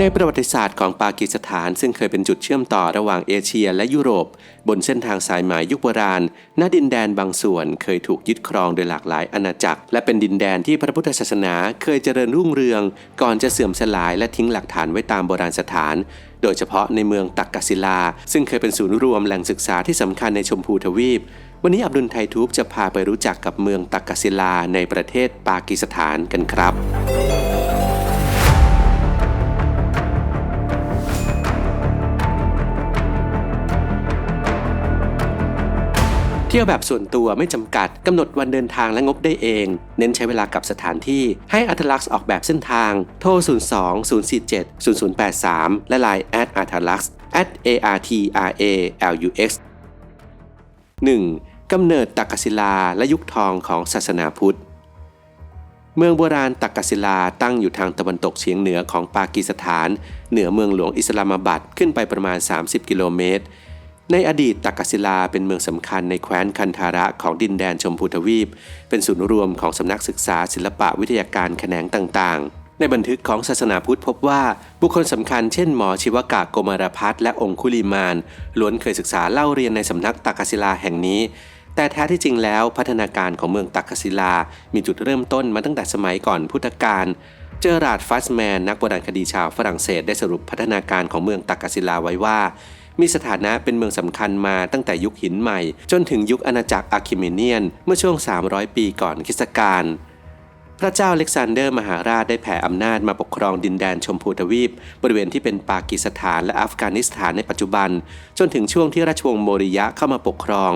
ในประวัติศาสตร์ของปากีสถานซึ่งเคยเป็นจุดเชื่อมต่อระหว่างเอเชียและยุโรป บนเส้นทางสายไหมยุคโบราณณดินแดนบางส่วนเคยถูกยึดครองโดยหลากหลายอาณาจักร และเป็นดินแดนที่พระพุทธศาสนาเคยเจริญรุ่งเรือง ก่อนจะเสื่อมสลายและทิ้งหลักฐานไว้ตามโบราณสถาน โดยเฉพาะในเมืองตักกศิลา ซึ่งเคยเป็นศูนย์รวมแหล่งศึกษาที่สำคัญในชมพูทวีปวันนี้อับดุลไททูบจะพาไปรู้จักกับเมืองตักกศิลาในประเทศปากีสถานกันครับ ที่ยวแบบส่วนตัวไม่จำกัดกำหนดวันเดินทางและงบได้เอง เน้นใช้เวลากับสถานที่ให้อั t ลักษ์ออกแบบเส้นทาง โทร 02 047 0083 และ Line at a t l u x at a r t r a l u x 1. กำเนิดตักกศิลาและยุคทองของศาสนาพุทธ เมืองโบราณตักกศิลาตั้งอยู่ทางตะวันตกเฉียงเหนือของปากีสถาน เหนือเมืองหลวงอิสลามาบัดขึ้นไปประมาณ 30 กิโลเมตร ในอดีตตักกศิลาเป็นเมืองสำคัญในแคว้นคันธาระของดินแดนชมพูทวีป เป็นศูนย์รวมของสำนักศึกษาศิลปะวิทยาการแขนงต่างๆ ในบันทึกของศาสนาพุทธพบว่า บุคคลสำคัญเช่นหมอชิวกะโกมารพัฒและองคุลิมานล้วนเคยศึกษาเล่าเรียนในสำนักตักกศิลาแห่งนี้ แต่แท้ที่จริงแล้วพัฒนาการของเมืองตักกศิลา มีจุดเริ่มต้นมาตั้งแต่สมัยก่อนพุทธกาลเจอราดฟัสแมนนักโบราณคดีชาวฝรั่งเศสได้สรุปพัฒนาการของเมืองตักกศิลาไว้ว่า มีสถานะเป็นเมืองสำคัญมาตั้งแต่ยุคหินใหม่ จนถึงยุคอาณาจักรอาคิเมเนียน เมื่อช่วง 300 ปีก่อนคริสตกาลพระเจ้าเล็กซานเดอร์มหาราชได้แผ่อำนาจมาปกครองดินแดนชมพูทวีป บริเวณที่เป็นปากีสถานและอัฟกานิสถานในปัจจุบัน จนถึงช่วงที่ราชวงศ์โมริยะเข้ามาปกครอง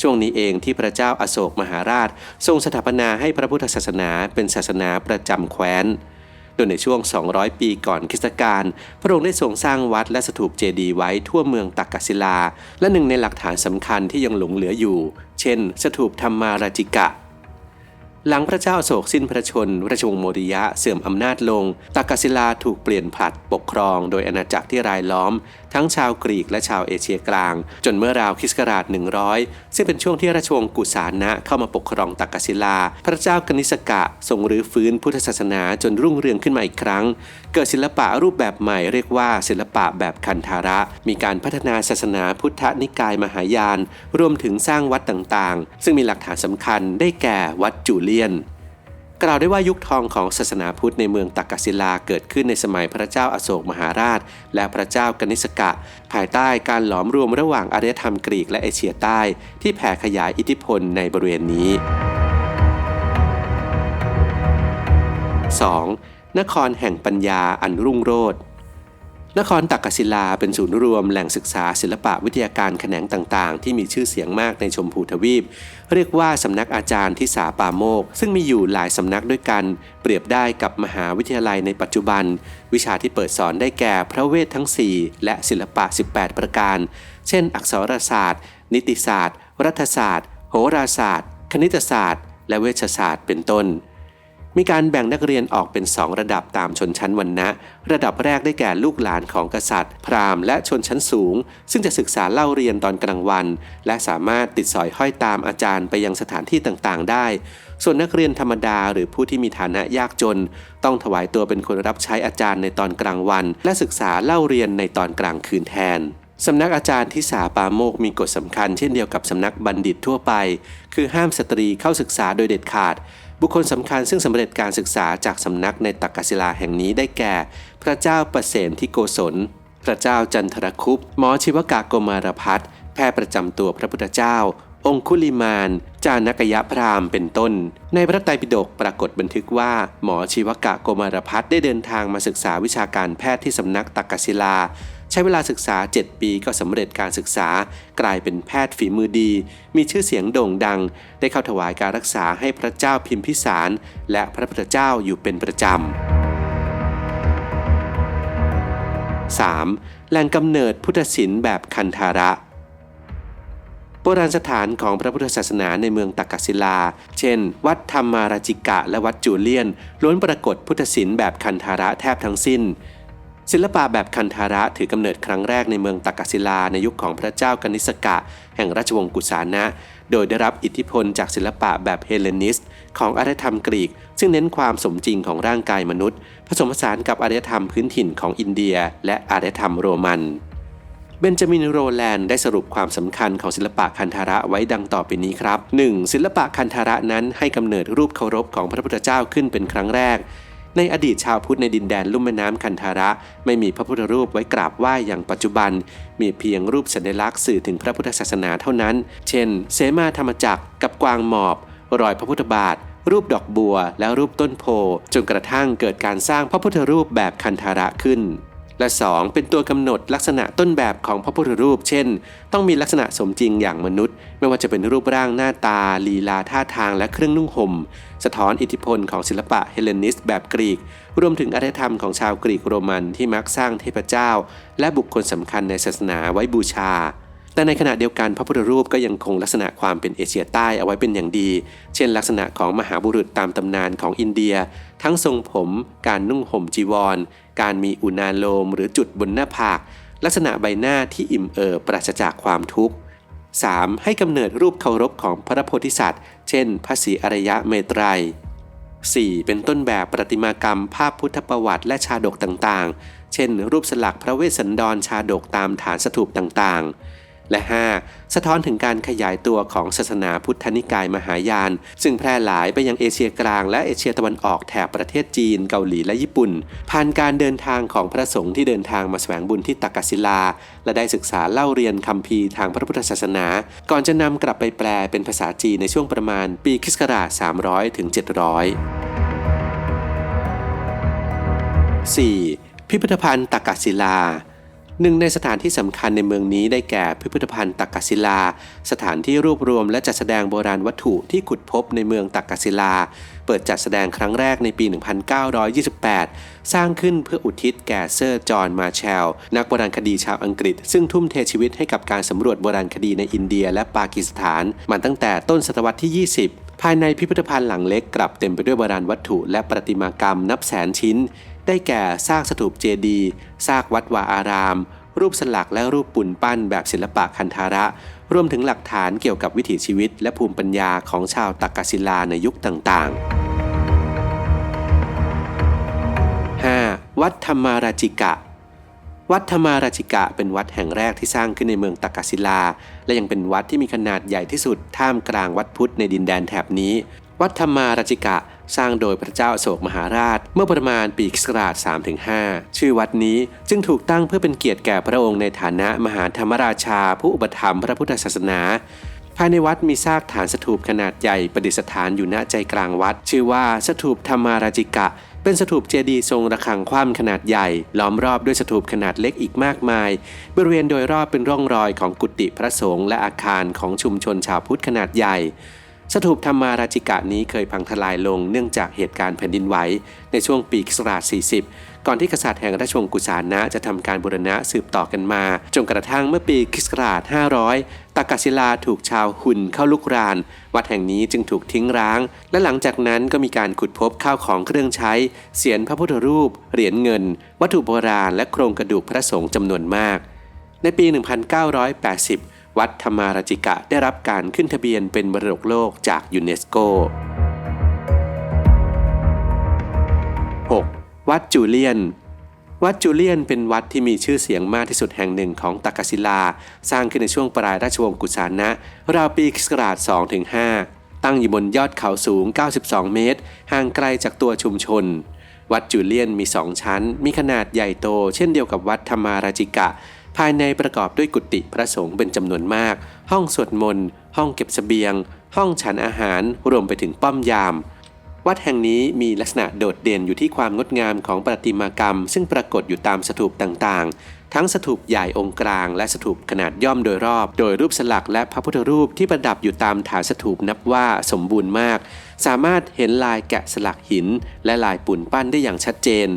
ช่วงนี้เองที่พระเจ้าอาโศกมหาราช ทรงสถาปนาให้พระพุทธศาสนาเป็นศาสนาประจำแคว้น โดยในช่วง 200 ปีก่อนคริสตกาลพระองค์ได้ทรงสร้างวัดและสถูปเจดีย์ไว้ทั่วเมืองตักกศิลา และหนึ่งในหลักฐานสำคัญที่ยังหลงเหลืออยู่ เช่น สถูปธรรมาราจิกะหลังพระเจ้าโศกสิ้นพระชนม์ราชวงศ์โมริยะเสื่อมอำนาจลงตักกศิลาถูกเปลี่ยนผลัดปกครอง โดยอาณาจักรที่รายล้อม ทั้งชาวกรีกและชาวเอเชียกลาง จนเมื่อราวคริสต์กราช 100 ซึ่งเป็นช่วงที่ราชวงศ์กุสานะเข้ามาปกครองตักกศิลา พระเจ้ากนิสกะทรงรื้อฟื้นพุทธศาสนาจนรุ่งเรืองขึ้นมาอีกครั้ง เกิดศิลปะรูปแบบใหม่เรียกว่าศิลปะแบบคันธาระ มีการพัฒนาศาสนาพุทธนิกายมหายาน รวมถึงสร้างวัดต่างๆ ซึ่งมีหลักฐานสำคัญได้แก่วัดจูเลียน กล่าวได้ว่ายุคทองของศาสนาพุทธในเมืองตักกศิลาเกิดขึ้นในสมัยพระเจ้าอาโศกมหาราช และพระเจ้ากนิสกะ ภายใต้การหลอมรวมระหว่างอารยธรรมกรีกและเอเชียใต้ ที่แผ่ขยายอิทธิพลในบริเวณนี้ 2. นครแห่งปัญญาอันรุ่งโรจน์ นครตักกศิลาเป็นศูนย์รวมแหล่งศึกษาศิลปะวิทยาการแขนงต่างๆ ที่มีชื่อเสียงมากในชมพูทวีป เรียกว่าสำนักอาจารย์ทิสาปาโมก ซึ่งมีอยู่หลายสำนักด้วยกัน เปรียบได้กับมหาวิทยาลัยในปัจจุบัน วิชาที่เปิดสอนได้แก่พระเวททั้ง 4 และศิลปะ 18 ประการ เช่น อักษรศาสตร์ นิติศาสตร์ รัฐศาสตร์ โหราศาสตร์ คณิตศาสตร์ และเวชศาสตร์เป็นต้น มีการแบ่งนักเรียนออกเป็น 2 ระดับตามชนชั้นวรรณะ ระดับแรกได้แก่ลูกหลานของกษัตริย์ พราหมณ์และชนชั้นสูง ซึ่งจะศึกษาเล่าเรียนตอนกลางวัน และสามารถติดสอยห้อยตามอาจารย์ไปยังสถานที่ต่างๆ ได้ ส่วนนักเรียนธรรมดาหรือผู้ที่มีฐานะยากจน ต้องถวายตัวเป็นคนรับใช้อาจารย์ในตอนกลางวัน และศึกษาเล่าเรียนในตอนกลางคืนแทน สำนักอาจารย์ทิสาปาโมกมีกฎสำคัญเช่นเดียวกับสำนักบัณฑิตทั่วไป คือห้ามสตรีเข้าศึกษาโดยเด็ดขาด บุคคลสำคัญซึ่งสำเร็จการศึกษาจากสำนักในตักกศิลาแห่งนี้ได้แก่ พระเจ้าประเสนที่โกศล พระเจ้าจันทรคุปหมอชิวกะโกมารพัฒนแพทย์ประจำตัวพระพุทธเจ้า องคุลิมาน จานักยะพรามเป็นต้น ในพระไตรปิฎกปรากฏบันทึกว่า หมอชีวกะโกมารพัฒน์ได้เดินทางมาศึกษาวิชาการแพทย์ที่สำนักตักกศิลา ใช้เวลาศึกษา 7 ปีก็สำเร็จการศึกษากลายเป็นแพทย์ฝีมือดี มีชื่อเสียงโด่งดัง ได้เข้าถวายการรักษาให้พระเจ้าพิมพิสาร และพระพุทธเจ้าอยู่เป็นประจำ 3. แหล่งกำเนิดพุทธศิลป์แบบคันธาระโบราณสถานของพระพุทธศาสนาในเมืองตักกศิลา เช่น วัดธรรมาราจิกะและวัดจูเลียน ล้วนปรากฏพุทธศิลป์แบบคันธาระแทบทั้งสิ้น ศิลปะแบบคันธาระถือกำเนิดครั้งแรกในเมืองตักศิลาในยุคของพระเจ้ากนิษกะ แห่งราชวงศ์กุสานะ โดยได้รับอิทธิพลจากศิลปะแบบเฮเลนิสต์ของอารยธรรมกรีก ซึ่งเน้นความสมจริงของร่างกายมนุษย์ ผสมผสานกับอารยธรรมพื้นถิ่นของอินเดีย และอารยธรรมโรมันเบนจามินโรแลนด์ได้สรุปความสำคัญของศิลปะคันธาระไว้ดังต่อไปนี้ครับ 1. ศิลปะคันธาระนั้นให้กำเนิดรูปเคารพของพระพุทธเจ้าขึ้นเป็นครั้งแรก ในอดีตชาวพุทธในดินแดนลุ่มแม่น้ำคันธาระ ไม่มีพระพุทธรูปไว้กราบไหว้อย่างปัจจุบัน มีเพียงรูปสัญลักษณ์สื่อถึงพระพุทธศาสนาเท่านั้น เช่น เสมาธรรมจักรกับกวางหมอบ รอยพระพุทธบาท รูปดอกบัว และรูปต้นโพจนกระทั่งเกิดการสร้างพระพุทธรูปแบบคันธาระขึ้น และ 2. เป็นตัวกำหนดลักษณะต้นแบบของพระพุทธรูป เช่น ต้องมีลักษณะสมจริงอย่างมนุษย์ ไม่ว่าจะเป็นรูปร่างหน้าตา ลีลาท่าทางและเครื่องนุ่งห่ม สะท้อนอิทธิพลของศิลปะเฮเลนิสต์แบบกรีก รวมถึงอารยธรรมของชาวกรีกโรมันที่มักสร้างเทพเจ้า และบุคคลสำคัญในศาสนาไว้บูชาแต่ในขณะเดียวกันพระพุทธรูปก็ยังคงลักษณะความเป็นเอเชียใต้เอาไว้เป็นอย่างดี เช่นลักษณะของมหาบุรุษตามตำนานของอินเดีย ทั้งทรงผม การนุ่งห่มจีวร การมีอุณาโลมหรือจุดบนหน้าผาก ลักษณะใบหน้าที่อิ่มเอิบปราศจากความทุกข์ 3. ให้กำเนิดรูปเคารพของพระโพธิสัตว์ เช่น พระศรีอริยะเมตรัย 4. เป็นต้นแบบประติมากรรมภาพพุทธประวัติและชาดกต่างๆ เช่น รูปสลักพระเวสสันดรชาดกตามฐานสถูปต่างๆ และ 5. สะท้อนถึงการขยายตัวของศาสนาพุทธนิกายมหายาน ซึ่งแพร่หลายไปยังเอเชียกลางและเอเชียตะวันออกแถบประเทศจีนเกาหลีและญี่ปุ่น ผ่านการเดินทางของพระสงฆ์ที่เดินทางมาแสวงบุญที่ตักกศิลา และได้ศึกษาเล่าเรียนคัมภีทางพระพุทธศาสนา ก่อนจะนำกลับไปแปลเป็นภาษาจีนในช่วงประมาณปีคริสต์ศักราช300ถึง700 4. พิพิธภัณฑ์ตักกศิลา หนึ่งในสถานที่สำคัญในเมืองนี้ได้แก่พิพิธภัณฑ์ตักกศิลา สถานที่รวบรวมและจัดแสดงโบราณวัตถุที่ขุดพบในเมืองตักกศิลา เปิดจัดแสดงครั้งแรกในปี 1928 สร้างขึ้นเพื่ออุทิศแก่เซอร์จอห์นมาแชล นักโบราณคดีชาวอังกฤษ ซึ่งทุ่มเทชีวิตให้กับการสำรวจโบราณคดีในอินเดียและปากีสถานมาตั้งแต่ต้นศตวรรษที่ 20 ภายในพิพิธภัณฑ์หลังเล็กกลับเต็มไปด้วยโบราณวัตถุ และประติมากรรมนับแสนชิ้น ได้แก่ซากสถูปเจดีย์ซากวัดวาอาราม รูปสลักและรูปปุ่นปั้นแบบศิลปะคันธาระ รวมถึงหลักฐานเกี่ยวกับวิถีชีวิต และภูมิปัญญาของชาวตักกศิลาในยุคต่างๆ 5. วัดธรรมาราจิกะวัดธรรมาราชิกะเป็นวัดแห่งแรกที่สร้างขึ้นในเมืองตักกศิลา และยังเป็นวัดที่มีขนาดใหญ่ที่สุดท่ามกลางวัดพุทธในดินแดนแถบนี้ วัดธรรมาราชิกะสร้างโดยพระเจ้าโศกมหาราช เมื่อประมาณปีคศ3-5 ชื่อวัดนี้จึงถูกตั้งเพื่อเป็นเกียรติแก่พระองค์ในฐานะมหาธรรมราชาผู้อุปถัมภ์พระพุทธศาสนา ภายในวัดมีซากฐานสถูปขนาดใหญ่ประดิษฐานอยู่ณใจกลางวัด ชื่อว่าสถูปธรรมาราจิกะ เป็นสถูปเจดีย์ทรงระฆังคว่ำขนาดใหญ่ ล้อมรอบด้วยสถูปขนาดเล็กอีกมากมาย บริเวณโดยรอบเป็นร่องรอยของกุฏิพระสงฆ์และอาคารของชุมชนชาวพุทธขนาดใหญ่ สถูปธรรมาราชิกะนี้เคยพังทลายลงเนื่องจากเหตุการณ์แผ่นดินไหวในช่วงปีคศ40 ก่อนที่กษัตริย์แห่งราชวงศ์กุสานะจะทำการบูรณะสืบต่อกันมา จนกระทั่งเมื่อปีคศ500ตักกศิลาถูกชาวหุนเข้าลุกราน วัดแห่งนี้จึงถูกทิ้งร้าง และหลังจากนั้นก็มีการขุดพบข้าวของเครื่องใช้ เสียนพระพุทธรูป เหรียญเงิน วัตถุโบราณ และโครงกระดูกพระสงฆ์จำนวนมาก ในปี 1980 วัดธรรมาราจิกะได้รับการขึ้นทะเบียนเป็นมรดกโลกจากยูเนสโก 6. วัดจูเลียน วัดจูเลียนเป็นวัดที่มีชื่อเสียงมากที่สุดแห่งหนึ่งของตักกศิลา สร้างขึ้นในช่วงปลายราชวงศ์กุสานะ ราวปีคศ2-5 ตั้งอยู่บนยอดเขาสูง 92 เมตร ห่างไกลจากตัวชุมชนวัดจูเลียนมีสองชั้น มีขนาดใหญ่โต เช่นเดียวกับวัดธรรมาราจิกะ ภายในประกอบด้วยกุฏิพระสงฆ์เป็นจำนวนมาก ห้องสวดมนต์ ห้องเก็บเสบียง ห้องฉันอาหาร รวมไปถึงป้อมยาม วัดแห่งนี้มีลักษณะโดดเด่นอยู่ที่ความงดงามของประติมากรรม ซึ่งปรากฏอยู่ตามสถูปต่างๆ ทั้งสถูปใหญ่องค์กลาง และสถูปขนาดย่อมโดยรอบ โดยรูปสลักและพระพุทธรูปที่ประดับอยู่ตามฐานสถูปนับว่าสมบูรณ์มาก สามารถเห็นลายแกะสลักหิน และลายปูนปั้นได้อย่างชัดเจน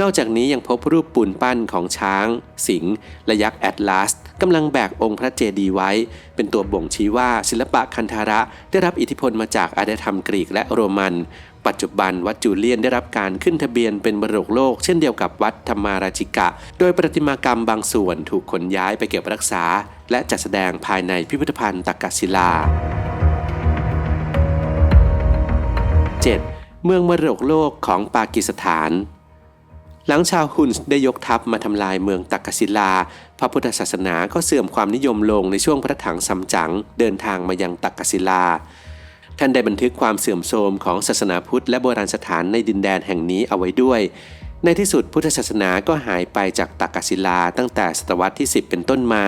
นอกจากนี้ยังพบรูปปูนปั้นของช้าง สิงห์และยักษ์แอตลาสกำลังแบกองค์พระเจดีย์ไว้ เป็นตัวบ่งชี้ว่าศิลปะคันธาระได้รับอิทธิพลมาจากอารยธรรมกรีกและโรมัน ปัจจุบันวัดจูเลียนได้รับการขึ้นทะเบียนเป็นมรดกโลก เช่นเดียวกับวัดธรรมาราชิกะ โดยประติมากรรมบางส่วนถูกขนย้ายไปเก็บรักษา และจัดแสดงภายในพิพิธภัณฑ์ตักกศิลา 7. เมืองมรดกโลกของปากีสถาน หลังชาวฮุนส์ได้ยกทัพมาทำลายเมืองตักกศิลา พระพุทธศาสนาก็เสื่อมความนิยมลงในช่วงพระถังซัมจั๋งเดินทางมายังตักกศิลา ท่านได้บันทึกความเสื่อมโทรมของศาสนาพุทธและโบราณสถานในดินแดนแห่งนี้เอาไว้ด้วย ในที่สุดพุทธศาสนาก็หายไปจากตักกศิลาตั้งแต่ศตวรรษที่ 10 เป็นต้นมา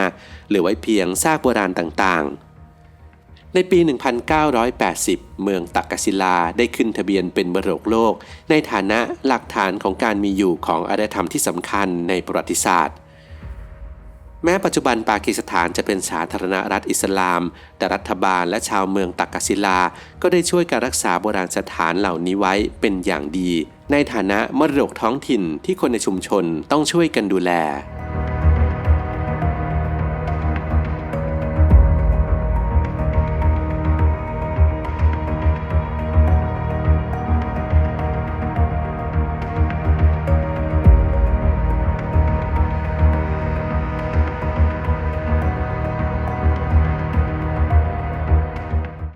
เหลือไว้เพียงซากโบราณต่างๆ ในปี 1980 เมืองตักกศิลาได้ขึ้นทะเบียนเป็นมรดกโลก ในฐานะหลักฐานของการมีอยู่ของอารยธรรมที่สำคัญในประวัติศาสตร์ แม้ปัจจุบันปากีสถานจะเป็นสาธารณรัฐอิสลาม แต่รัฐบาลและชาวเมืองตักกศิลา ก็ได้ช่วยการรักษาโบราณสถานเหล่านี้ไว้เป็นอย่างดี ในฐานะมรดกท้องถิ่นที่คนในชุมชนต้องช่วยกันดูแล